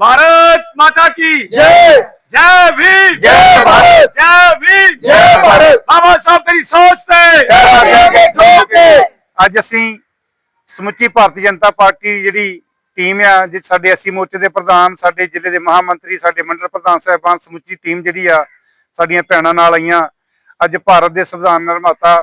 भारत माता की जय जय भीम जय भारत जय भीम जय भारत ਬਾਬਾ ਸਾਹਿਬ ਤੇਰੀ ਸੋਚ ਤੇ। ਅੱਜ ਅਸੀਂ ਸਮੁੱਚੀ ਭਾਰਤੀ ਜਨਤਾ ਪਾਰਟੀ ਜਿਹੜੀ ਟੀਮ ਆ ਜਿ ਸਾਡੇ ਅਸੀਂ ਮੋਰਚੇ ਦੇ ਪ੍ਰਧਾਨ ਸਾਡੇ ਜ਼ਿਲ੍ਹੇ ਦੇ ਮਹਾਮੰਤਰੀ ਸਾਡੇ ਮੰਡਲ ਪ੍ਰਧਾਨ ਸਾਹਿਬਾਨ ਸਮੁੱਚੀ ਟੀਮ ਜਿਹੜੀ ਆ ਸਾਡੀਆਂ ਭੈਣਾਂ ਨਾਲ ਆਈਆਂ। ਅੱਜ ਭਾਰਤ ਦੇ ਸੰਵਿਧਾਨ ਨਿਰਮਾਤਾ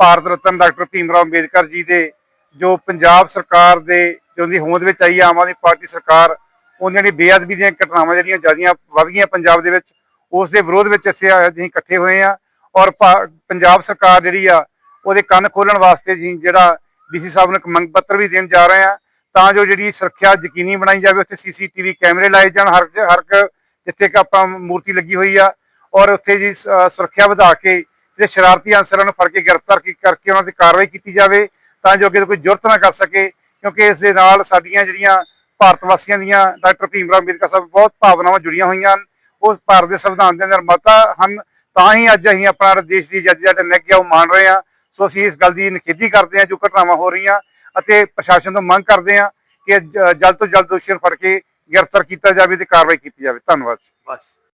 ਭਾਰਤ ਰਤਨ ਡਾਕਟਰ ਭੀਮ ਰਾਓ ਅੰਬੇਦਕਰ ਜੀ ਦੇ ਜੋ ਪੰਜਾਬ ਸਰਕਾਰ ਦੇ, ਜੋ ਦੀ ਹੋਂਦ ਵਿੱਚ ਆਈ ਆਮ ਆਦਮੀ ਪਾਰਟੀ ਸਰਕਾਰ ਉਹਨਾਂ ਦੀ ਬੇਅਦਬੀ ਦੀਆਂ ਘਟਨਾਵਾਂ ਜਿਹੜੀਆਂ ਜਿਆਦੀਆਂ ਵੱਧ ਗਈਆਂ ਪੰਜਾਬ ਦੇ ਵਿੱਚ, ਉਸ ਦੇ ਵਿਰੋਧ ਵਿੱਚ ਅਸੀਂ ਅਸੀਂ ਇਕੱਠੇ ਹੋਏ ਆ ਔਰ ਭਾ- ਪੰਜਾਬ ਸਰਕਾਰ ਜਿਹੜੀ ਆ, ਉਹਦੇ ਕੰਨ ਖੋਲਣ ਵਾਸਤੇ ਜੀ, ਜਿਹੜਾ ਡੀਸੀ ਸਾਹਿਬ ਨੂੰ ਇੱਕ ਮੰਗ ਪੱਤਰ ਵੀ ਦੇਣ ਜਾ ਰਹੇ ਆ, ਤਾਂ ਜੋ ਜਿਹੜੀ ਸੁਰੱਖਿਆ ਯਕੀਨੀ ਬਣਾਈ ਜਾਵੇ, ਉੱਥੇ ਸੀਸੀਟੀਵੀ ਕੈਮਰੇ ਲਾਏ ਜਾਣ, ਹਰ ਹਰ ਇੱਕ ਜਿੱਥੇ ਕਿ ਆਪਾਂ ਮੂਰਤੀ ਲੱਗੀ ਹੋਈ ਆ, ਔਰ ਉੱਥੇ ਜੀ ਸ- ਸੁਰੱਖਿਆ ਵਧਾ ਕੇ, ਜਿਹੜੇ ਸ਼ਰਾਰਤੀ ਅਨਸਰਾਂ ਨੂੰ ਫੜ ਕੇ ਗ੍ਰਿਫਤਾਰ ਕਰਕੇ ਉਹਨਾਂ ਤੇ ਕਾਰਵਾਈ ਕੀਤੀ ਜਾਵੇ ਤਾਂ ਜੋ ਅੱਗੇ ਤੋਂ ਕੋਈ ਜ਼ਰੂਰਤ ਨਾ ਕਰ ਸਕੇ, ਕਿਉਂਕਿ ਇਸ ਦੇ ਨਾਲ ਸਾਡੀਆਂ ਜਿਹੜੀਆਂ ਭਾਰਤ ਵਾਸੀਆਂ ਦੀਆਂ ਡਾਕਟਰ ਭੀਮ ਰਾਓ ਅੰਬੇਦਕਰ ਸਾਹਿਬ ਬਹੁਤ ਭਾਵਨਾਵਾਂ ਜੁੜੀਆਂ ਹੋਈਆਂ ਹਨ, ਉਹ ਭਾਰਤ ਦੇ ਸੰਵਿਧਾਨ ਦੇ ਨਿਰਮਾਤਾ ਹਨ, ਤਾਂ ਹੀ ਅੱਜ ਅਸੀਂ ਆਪਣਾ ਦੇਸ਼ ਦੀ ਆਜ਼ਾਦੀ ਦਾ ਨਿੱਘ ਆ ਉਹ ਮਾਣ ਰਹੇ ਹਾਂ। ਸੋ ਅਸੀਂ ਇਸ ਗੱਲ ਦੀ ਨਿਖੇਧੀ ਕਰਦੇ ਹਾਂ ਜੋ ਘਟਨਾਵਾਂ ਹੋ ਰਹੀਆਂ ਅਤੇ ਪ੍ਰਸ਼ਾਸਨ ਤੋਂ ਮੰਗ ਕਰਦੇ ਹਾਂ ਕਿ ਜਲਦ ਤੋਂ ਜਲਦ ਦੋਸ਼ੀਆਂ ਫੜ ਕੇ ਗ੍ਰਿਫਤਾਰ ਕੀਤਾ ਜਾਵੇ ਤੇ ਕਾਰਵਾਈ ਕੀਤੀ ਜਾਵੇ। ਧੰਨਵਾਦ ਬਸ।